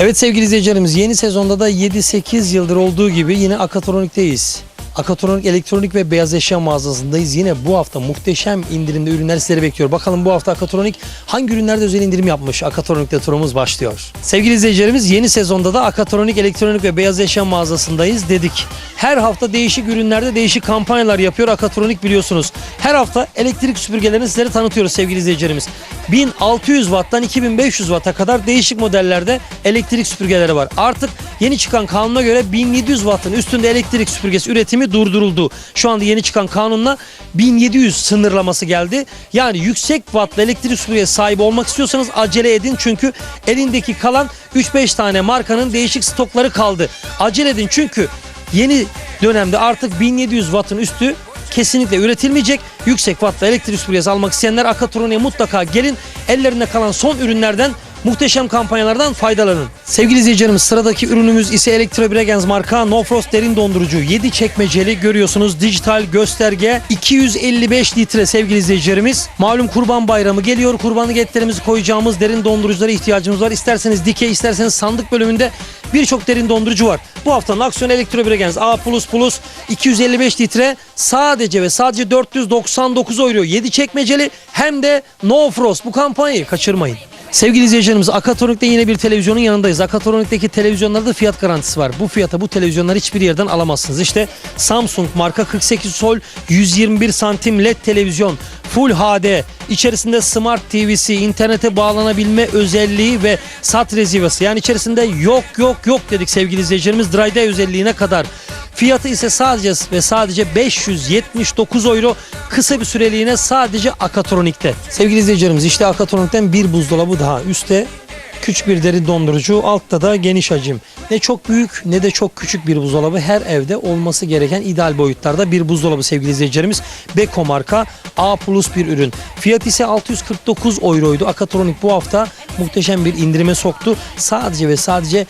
Evet sevgili izleyicilerimiz yeni sezonda da 7-8 yıldır olduğu gibi yine Akatronik'teyiz. Akatronik elektronik ve beyaz eşya mağazasındayız. Yine bu hafta muhteşem indirimde ürünler sizleri bekliyor. Bakalım bu hafta Akatronik hangi ürünlerde özel indirim yapmış? Akatronik'te turumuz başlıyor. Sevgili izleyicilerimiz yeni sezonda da Akatronik elektronik ve beyaz eşya mağazasındayız dedik. Her hafta değişik ürünlerde değişik kampanyalar yapıyor Akatronik biliyorsunuz. Her hafta elektrik süpürgelerini sizlere tanıtıyoruz sevgili izleyicilerimiz. 1600 watt'tan 2500 watt'a kadar değişik modellerde elektrik süpürgeleri var. Artık yeni çıkan kanuna göre 1700 watt'ın üstünde elektrik süpürgesi üretimi durduruldu. Şu anda yeni çıkan kanunla 1700 sınırlaması geldi. Yani yüksek wattlı elektrik süpürgesi sahibi olmak istiyorsanız acele edin çünkü elindeki kalan 3-5 tane markanın değişik stokları kaldı. Acele edin çünkü yeni dönemde artık 1700 wattın üstü kesinlikle üretilmeyecek. Yüksek wattlı elektrik süpürgesi almak isteyenler Akatronik'e mutlaka gelin. Ellerinde kalan son ürünlerden muhteşem kampanyalardan faydalanın. Sevgili izleyicilerimiz sıradaki ürünümüz ise Electro Bregenz marka No Frost derin dondurucu. 7 çekmeceli görüyorsunuz dijital gösterge 255 litre sevgili izleyicilerimiz. Malum kurban bayramı geliyor. Kurbanlık etlerimizi koyacağımız derin donduruculara ihtiyacımız var. İsterseniz dikey isterseniz sandık bölümünde birçok derin dondurucu var. Bu haftanın aksiyon Electro Bregenz A++ 255 litre sadece ve sadece 499 euro 7 çekmeceli hem de No Frost bu kampanyayı kaçırmayın. Sevgili izleyicilerimiz Akatronik'te yine bir televizyonun yanındayız. Akatronik'teki televizyonlarda fiyat garantisi var. Bu fiyata bu televizyonları hiçbir yerden alamazsınız. İşte Samsung marka 48 sol 121 santim LED televizyon Full HD içerisinde Smart TV'si, internete bağlanabilme özelliği ve sat rezivası. Yani içerisinde yok yok yok dedik sevgili izleyicilerimiz. Dry Day özelliğine kadar. Fiyatı ise sadece ve sadece 579 euro kısa bir süreliğine sadece Akatronik'te. Sevgili izleyicilerimiz işte Akatronik'ten bir buzdolabı daha. Üste küçük bir derin dondurucu, altta da geniş hacim. Ne çok büyük ne de çok küçük bir buzdolabı. Her evde olması gereken ideal boyutlarda bir buzdolabı sevgili izleyicilerimiz. Beko marka A plus bir ürün. Fiyat ise 649 euroydu. Akatronik bu hafta muhteşem bir indirime soktu. Sadece ve sadece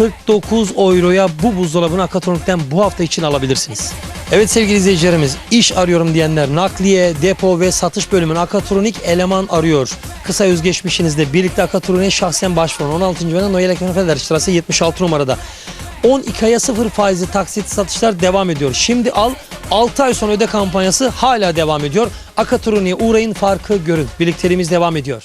449 euroya bu buzdolabını Akatronik'ten bu hafta için alabilirsiniz. Evet sevgili izleyicilerimiz iş arıyorum diyenler nakliye, depo ve satış bölümünün Akatronik eleman arıyor. Kısa özgeçmişinizde birlikte Akatronik'e şahsen başvurun. 16. bölümde Noel Ekmen Federasyon 76 numarada. 12 aya sıfır faizli taksit satışlar devam ediyor. Şimdi al 6 ay sonra öde kampanyası hala devam ediyor. Akatronik'e uğrayın farkı görün. Birlikteliğimiz devam ediyor.